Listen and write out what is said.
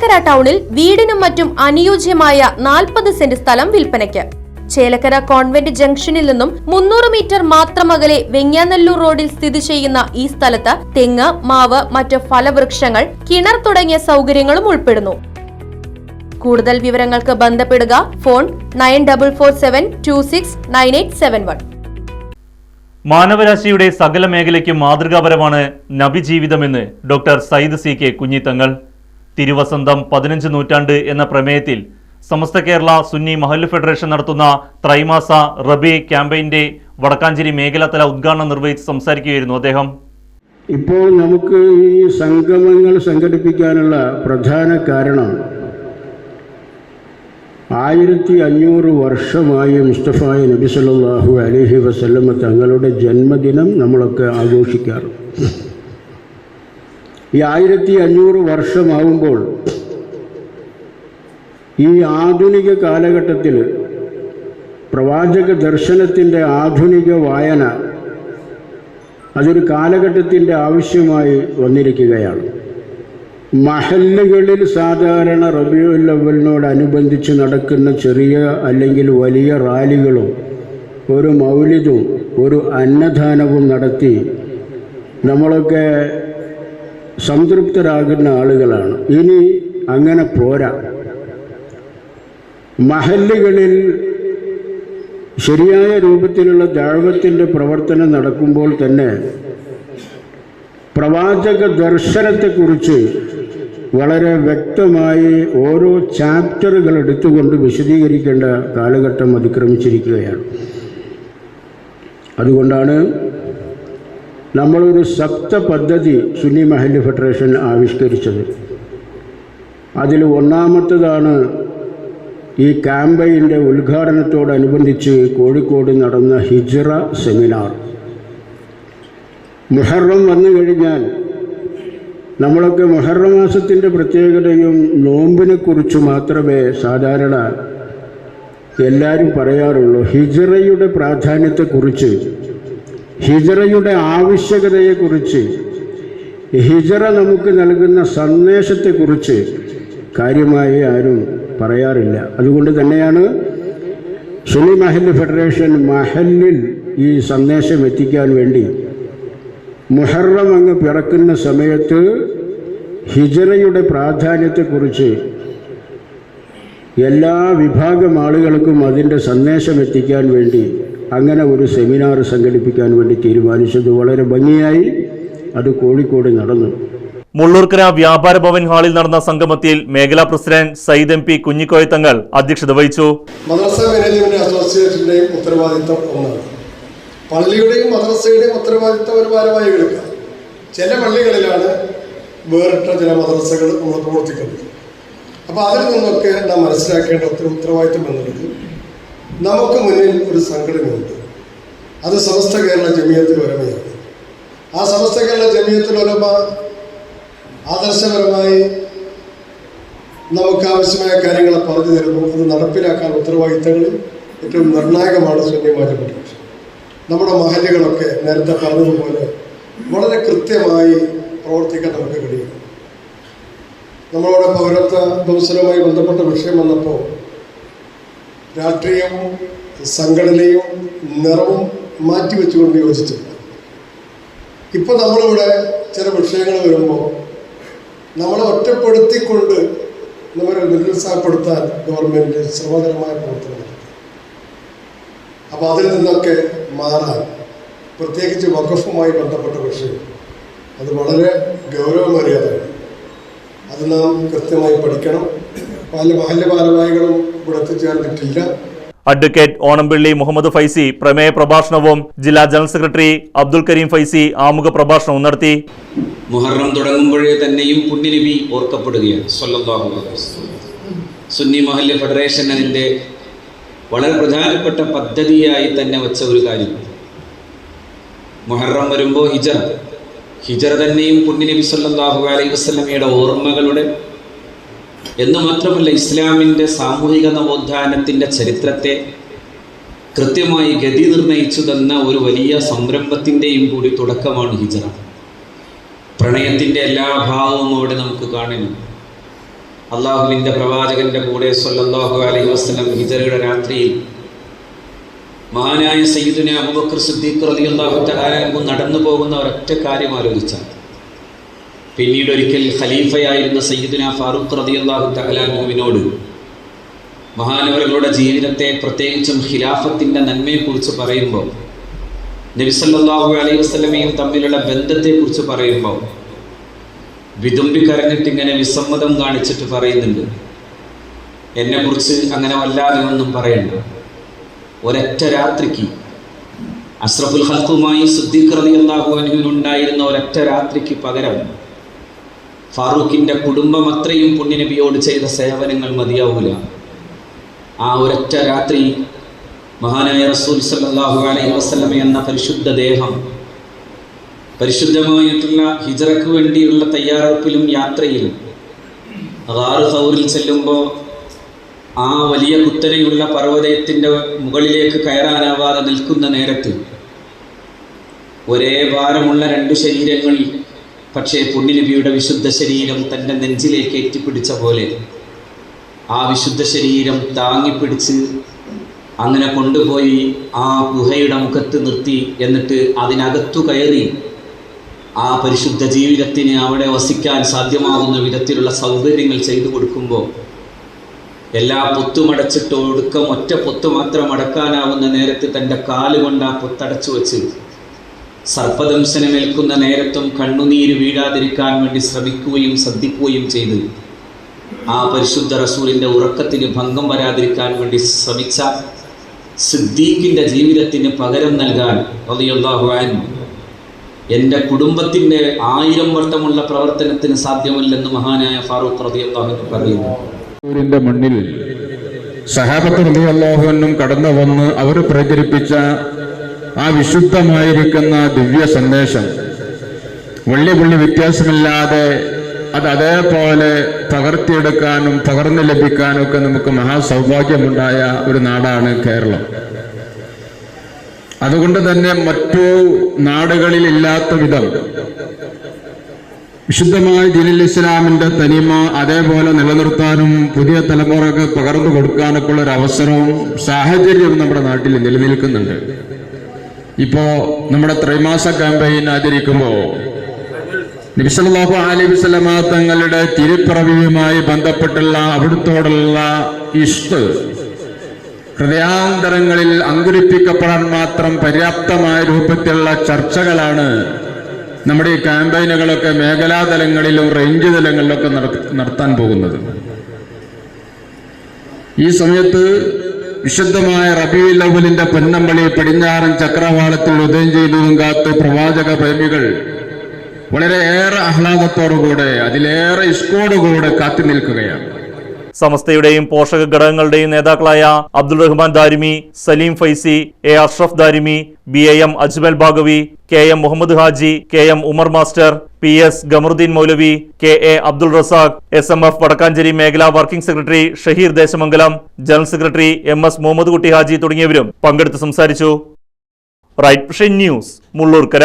ചേലക്കര ടൗണിൽ വീടിനും മറ്റും അനുയോജ്യമായ നാൽപ്പത് സെന്റ് സ്ഥലം വിൽപ്പനയ്ക്ക്. ചേലക്കര കോൺവെന്റ് ജംഗ്ഷനിൽ നിന്നും മുന്നൂറ് മീറ്റർ മാത്രം അകലെ വെങ്ങാനല്ലൂർ റോഡിൽ സ്ഥിതി ചെയ്യുന്ന ഈ സ്ഥലത്ത് തെങ്ങ് മാവ് മറ്റ് ഫലവൃക്ഷങ്ങൾ കിണർ തുടങ്ങിയ സൗകര്യങ്ങളും ഉൾപ്പെടുന്നു. കൂടുതൽ വിവരങ്ങൾക്ക് ബന്ധപ്പെടുക phone nine double four seven two six nine eight seven one. മാനവരാശിയുടെ സകല മേഖലയ്ക്കും മാതൃകാപരമാണ് നബി ജീവിതമെന്ന് doctor Sayyid C K Kunhithangal തിരുവസന്തം പതിനഞ്ച് നൂറ്റാണ്ട് എന്ന പ്രമേയത്തിൽ സമസ്ത കേരള സുന്നി മഹല്ല് ഫെഡറേഷൻ നടത്തുന്ന ത്രൈമാസ റബി ക്യാമ്പയിന്റെ വടക്കാഞ്ചേരി മേഖലാതല ഉദ്ഘാടനം നിർവഹിച്ച് സംസാരിക്കുകയായിരുന്നു അദ്ദേഹം. ഇപ്പോൾ നമുക്ക് ഈ സംഗമങ്ങൾ സംഘടിപ്പിക്കാനുള്ള പ്രധാന കാരണം ആയിരത്തി അഞ്ഞൂറ് വർഷമായി മുസ്തഫായ നബി അലൈഹി വസല്ലമ തങ്ങളുടെ ജന്മദിനം നമ്മളൊക്കെ ആഘോഷിക്കാറ് ഈ ആയിരത്തി അഞ്ഞൂറ് വർഷമാവുമ്പോൾ ഈ ആധുനിക കാലഘട്ടത്തിൽ പ്രവാചക ദർശനത്തിന്റെ ആധുനിക വായന അതൊരു കാലഘട്ടത്തിന്റെ ആവശ്യമായി വന്നിരിക്കുകയാണ്. മഹല്ലുകളിൽ സാധാരണ റബിയുൽ അവലിനോടനുബന്ധിച്ച് നടക്കുന്ന ചെറിയ അല്ലെങ്കിൽ വലിയ റാലികളും ഒരു മൗലിതും ഒരു അന്നദാനവും നടത്തി നമ്മളൊക്കെ സംതൃപ്തരാകുന്ന ആളുകളാണ്. ഇനി അങ്ങനെ പോരാ. മഹല്ലുകളിൽ ശരിയായ രൂപത്തിലുള്ള ദാഴ്വത്തിന്റെ പ്രവർത്തനം നടക്കുമ്പോൾ തന്നെ പ്രവാചക ദർശനത്തെക്കുറിച്ച് വളരെ വ്യക്തമായി ഓരോ ചാപ്റ്ററുകൾ എടുത്തുകൊണ്ട് വിശദീകരിക്കേണ്ട കാലഘട്ടം അതിക്രമിച്ചിരിക്കുകയാണ്. അതുകൊണ്ടാണ് നമ്മളൊരു സപ്ത പദ്ധതി സുന്നി മഹല്ല് ഫെഡറേഷൻ ആവിഷ്കരിച്ചത്. അതിൽ ഒന്നാമത്തതാണ് ഈ ക്യാമ്പയിന്റെ ഉദ്ഘാടനത്തോടനുബന്ധിച്ച് കോഴിക്കോട് നടന്ന ഹിജ്റ സെമിനാർ. മുഹറം വന്നു കഴിഞ്ഞാൽ നമ്മളൊക്കെ മുഹറം മാസത്തിന്റെ പ്രത്യേകതയും നോമ്പിനെക്കുറിച്ച് മാത്രമേ സാധാരണ എല്ലാവരും പറയാറുള്ളൂ. ഹിജ്റയുടെ പ്രാധാന്യത്തെക്കുറിച്ച് ഹിജറയുടെ ആവശ്യകതയെക്കുറിച്ച് ഹിജറ നമുക്ക് നൽകുന്ന സന്ദേശത്തെക്കുറിച്ച് കാര്യമായി ആരും പറയാറില്ല. അതുകൊണ്ട് തന്നെയാണ് സുനി മഹൽ ഫെഡറേഷൻ മഹലിൽ ഈ സന്ദേശം എത്തിക്കാൻ വേണ്ടി മുഹറം അങ്ങ് പിറക്കുന്ന സമയത്ത് ഹിജറയുടെ പ്രാധാന്യത്തെക്കുറിച്ച് എല്ലാ വിഭാഗം ആളുകൾക്കും അതിന്റെ സന്ദേശം എത്തിക്കാൻ വേണ്ടി അങ്ങനെ ഒരു സെമിനാർ സംഘടിപ്പിക്കാൻ വേണ്ടി തീരുമാനിച്ചത് വളരെ ഭംഗിയായി അത് കോഴിക്കോട് നടന്നു. മുള്ളൂർക്കര വ്യാപാര ഭവൻ ഹാളിൽ നടന്ന സംഗമത്തിൽ മേഖലാ president Sayyid M P Kunhikoyathangal അധ്യക്ഷത വഹിച്ചു. മദ്രസ മാനേജ്മെന്റ് അസോസിയേഷന്റെയും ഉത്തരവാദിത്തം ഒന്നാണ്. പള്ളിയുടെയും മദ്രസയുടെയും ഉത്തരവാദിത്തം ഒരു ഭാരവാഹികൾക്ക് ചില പള്ളികളിലാണ് വേറിട്ട ചില മദ്രസകൾ നമ്മൾ പ്രവർത്തിക്കുന്നത്. അപ്പോൾ അതിൽ നിന്നൊക്കെ നാം മനസ്സിലാക്കേണ്ട ഒത്തിരി ഉത്തരവാദിത്തം എന്നുള്ളത് നമുക്ക് മുന്നിൽ ഒരു സംഘടനയുണ്ട്. അത് സമസ്ത കേരള ജമിയത്തിൽ ഒരമയാണ് ആ സമസ്ത കേരള ജമിയത്തിൽ ഒരമ ആദർശപരമായി നമുക്ക് ആവശ്യമായ കാര്യങ്ങൾ പറഞ്ഞു തരുന്നു അത് നടപ്പിലാക്കാൻ ഉത്തരവാദിത്തങ്ങളിൽ ഏറ്റവും നിർണായകമാണ് ശൂന്യമാറ്റപ്പെട്ട നമ്മുടെ മഹലുകളൊക്കെ നേരത്തെ പറഞ്ഞതുപോലെ വളരെ കൃത്യമായി പ്രവർത്തിക്കാൻ നമുക്ക് കഴിയും. നമ്മളോട് പൗരത്വ ദിവസവുമായി ബന്ധപ്പെട്ട വിഷയം വന്നപ്പോൾ രാഷ്ട്രീയവും സംഘടനയും നിറവും മാറ്റിവെച്ചുകൊണ്ട് യോജിച്ചിട്ടുണ്ട്. ഇപ്പോൾ നമ്മളിവിടെ ചില വിഷയങ്ങൾ വരുമ്പോൾ നമ്മളെ ഒറ്റപ്പെടുത്തിക്കൊണ്ട് നമ്മളെ നിരുത്സാഹപ്പെടുത്താൻ ഗവൺമെന്റ് ശ്രമകരമായ പ്രവർത്തനം അപ്പോൾ അതിൽ നിന്നൊക്കെ മാറാൻ പ്രത്യേകിച്ച് വഖഫുമായി ബന്ധപ്പെട്ട വിഷയം അത് വളരെ ഗൗരവമേറിയതാണ്. അത് നാം കൃത്യമായി പഠിക്കണം. പല മഹല്ല് ഭാരവാഹികളും ഇവിടെ എത്തിച്ചേർന്നിട്ടില്ല അഡ്വക്കേറ്റ് ഓണംപിള്ളി മുഹമ്മദ് ഫൈസി പ്രമേയ പ്രഭാഷണവും ജില്ലാ ജനറൽ സെക്രട്ടറി അബ്ദുൽ കരീം ഫൈസി ആമുഖ പ്രഭാഷണവും നടത്തി. മുഹറം തുടങ്ങുമ്പോഴേ തന്നെയും പുണ്യനബി ഓർക്കപ്പെടുകയാണ്. സ്വല്ലല്ലാഹു അലൈഹി വസല്ലം. സുന്നി മഹല്ല് ഫെഡറേഷൻ അതിന്റെ വളരെ പ്രധാനപ്പെട്ട പദ്ധതിയായി തന്നെ വച്ച ഒരു കാര്യം. മുഹറം വരുമ്പോൾ ഹിജറ. ഹിജറ തന്നെയും പുണ്യനബി സല്ലാഹു അലൈഹി വസല്ലമയുടെ ഓർമ്മകളുടെ എന്ന് മാത്രമല്ല ഇസ്ലാമിന്റെ സാമൂഹിക നവോത്ഥാനത്തിന്റെ ചരിത്രത്തെ കൃത്യമായി ഗതി നിർണയിച്ചു തന്ന ഒരു വലിയ സംരംഭത്തിന്റെയും കൂടി തുടക്കമാണ് ഹിജറ. പ്രണയത്തിന്റെ എല്ലാ ഭാവവും അവിടെ നമുക്ക് കാണുന്നു അള്ളാഹുവിന്റെ പ്രവാചകന്റെ കൂടെ സല്ലല്ലാഹു അലൈഹി വസ്ലം ഹിജറയുടെ രാത്രിയിൽ മഹാനായ സയ്യിദിനെ അബൂബക്കർ സിദ്ദീഖ് റളിയല്ലാഹു അള്ളാഹു നടന്നു പോകുന്ന ഒരൊറ്റ കാര്യം ആലോചിച്ചാൽ പിന്നീട് ഒരിക്കൽ ഖലീഫയായിരുന്ന സയ്യിദുന ഫാറൂഖ് റളിയല്ലാഹു തആല മഹാനവരങ്ങളുടെ ജീവിതത്തെ പ്രത്യേകിച്ചും ഖിലാഫത്തിന്റെ നന്മയെക്കുറിച്ച് പറയുമ്പോൾ നബിസല്ലാഹു അലൈഹി വസ്ലമയും തമ്മിലുള്ള ബന്ധത്തെക്കുറിച്ച് പറയുമ്പോൾ വിതുമ്പി കരഞ്ഞിട്ട് ഇങ്ങനെ വിസമ്മതം കാണിച്ചിട്ട് പറയുന്നുണ്ട്. എന്നെക്കുറിച്ച് അങ്ങനെ വല്ലാതെ ഒന്നും പറയണ്ട. ഒരൊറ്റ രാത്രിക്ക് അഷ്റഫുൽ ഹൽക്കുമായി സുദ്ദീഖ് റളിയല്ലാഹു അനുവിനുണ്ടായിരുന്ന ഒരൊറ്റ രാത്രിക്ക് പകരം ഫാറൂഖിന്റെ കുടുംബം അത്രയും പുണ്യനബിയോട് ചെയ്ത സേവനങ്ങൾ മതിയാവൂല. ആ ഒരൊറ്റ രാത്രി മഹാനായ റസൂൽ സല്ലാഹു അലൈഹി വസല്ലമ എന്ന പരിശുദ്ധ ദേഹം പരിശുദ്ധമായിട്ടുള്ള ഹിജറക്ക് വേണ്ടിയുള്ള തയ്യാറെടുപ്പിലും യാത്രയിലും ഗാറ് സൗറിൽ ചെല്ലുമ്പോൾ ആ വലിയ കുത്തനെയുള്ള പർവതയത്തിന്റെ മുകളിലേക്ക് കയറാനാവാതെ നിൽക്കുന്ന നേരത്ത് ഒരേ ഭാരമുള്ള രണ്ട് ശരീരങ്ങൾ പക്ഷേ പുണ്യനബിയുടെ വിശുദ്ധ ശരീരം തന്റെ നെഞ്ചിലേക്ക് എത്തിപ്പിടിച്ച പോലെ ആ വിശുദ്ധ ശരീരം താങ്ങിപ്പിടിച്ച് അങ്ങനെ കൊണ്ടുപോയി ആ ഗുഹയുടെ മുഖത്ത് നിർത്തി എന്നിട്ട് അതിനകത്തു കയറി ആ പരിശുദ്ധ ജീവിതത്തിന് അവിടെ വസിക്കാൻ സാധ്യമാകുന്ന വിധത്തിലുള്ള സൗകര്യങ്ങൾ ചെയ്തു കൊടുക്കുമ്പോൾ എല്ലാ പൊത്തുമടച്ചിട്ട് ഒടുക്കം ഒറ്റ പൊത്ത് മാത്രം അടക്കാനാവുന്ന നേരത്ത് തന്റെ കാലുകൊണ്ട് ആ പൊത്തടച്ചു വച്ച് സർപ്പദംശനമേൽക്കുന്ന നേരത്തും കണ്ണുനീര് വീഴാതിരിക്കാൻ വേണ്ടി ശ്രമിക്കുകയും ശ്രദ്ധിക്കുകയും ചെയ്ത്. ആ പരിശുദ്ധ റസൂലിന്റെ ഉറക്കത്തിന് ഭംഗം വരാതിരിക്കാൻ വേണ്ടി ശ്രമിച്ച സിദ്ദീഖിന്റെ ജീവിതത്തിന് പകരം നൽകാൻ അൻഹു എന്റെ കുടുംബത്തിന്റെ ആയിരം വട്ടമുള്ള പ്രവർത്തനത്തിന് സാധ്യമല്ലെന്ന് മഹാനായ ഫാറൂഖ് അൻഹു പറയുന്നു. മണ്ണിൽ സഹാബത്ത് റളിയല്ലാഹുവിനും കടന്നു വന്ന് അവർ പ്രചരിപ്പിച്ച ആ വിശുദ്ധമായിരിക്കുന്ന ദിവ്യ സന്ദേശം. വള്ളി പുള്ളി വ്യത്യാസമില്ലാതെ അത് അതേപോലെ പകർത്തിയെടുക്കാനും പകർന്നു ലഭിക്കാനും ഒക്കെ നമുക്ക് മഹാസൗഭാഗ്യമുണ്ടായ ഒരു നാടാണ് കേരളം. അതുകൊണ്ട് തന്നെ മറ്റു നാടുകളിൽ ഇല്ലാത്ത വിധം വിശുദ്ധമായ ദീനുൽ ഇസ്ലാമിന്റെ തനിമ അതേപോലെ നിലനിർത്താനും പുതിയ തലമുറയ്ക്ക് പകർന്നു കൊടുക്കാനൊക്കെ ഉള്ള ഒരു അവസരവും സാഹചര്യവും നമ്മുടെ നാട്ടിൽ നിലനിൽക്കുന്നുണ്ട്. ഇപ്പോ നമ്മുടെ ത്രൈമാസ ക്യാമ്പയിൻ ആചരിക്കുമ്പോൾ നബിസല്ലാഹു വസല്ലമ തങ്ങളുടെ തിരുപ്പിറവിയുമായി ബന്ധപ്പെട്ടുള്ള അവിടുത്തോടുള്ള ഇഷ്ട് ഹൃദയാന്തരങ്ങളിൽ അങ്കുരിപ്പിക്കപ്പെടാൻ മാത്രം പര്യാപ്തമായ രൂപത്തിലുള്ള ചർച്ചകളാണ് നമ്മുടെ ഈ ക്യാമ്പയിനുകളൊക്കെ മേഖലാതലങ്ങളിലും റേഞ്ച് തലങ്ങളിലൊക്കെ നടത്താൻ പോകുന്നത്. ഈ സമയത്ത് വിശുദ്ധമായ റബിയുൽ അവലിന്റെ പൊന്നമ്പളി പടിഞ്ഞാറൻ ചക്രവാളത്തിൽ ഉദയം ചെയ്തതും കാത്ത് പ്രവാചക പ്രേമികൾ വളരെയേറെ ആഹ്ലാദത്തോടുകൂടെ അതിലേറെ ഇഷ്കോടുകൂടെ കാത്തു നിൽക്കുകയാണ് സമസ്തയുടെയും പോഷക ഘടകങ്ങളുടെയും നേതാക്കളായ Abdul Rahman Darimi Saleem Faizy A Ashraf Darimi B A M Ajmal Baqavi K M Muhammad Haji K M Umar master P S Qamaruddin Moulavi K A Abdul Razak S M F Vadakkanchery മേഖലാ working secretary Shaheer Desamangalam general secretary M S Muhammad Kutty Haji തുടങ്ങിയവരും പങ്കെടുത്ത് സംസാരിച്ചു. Right News Mullurkara.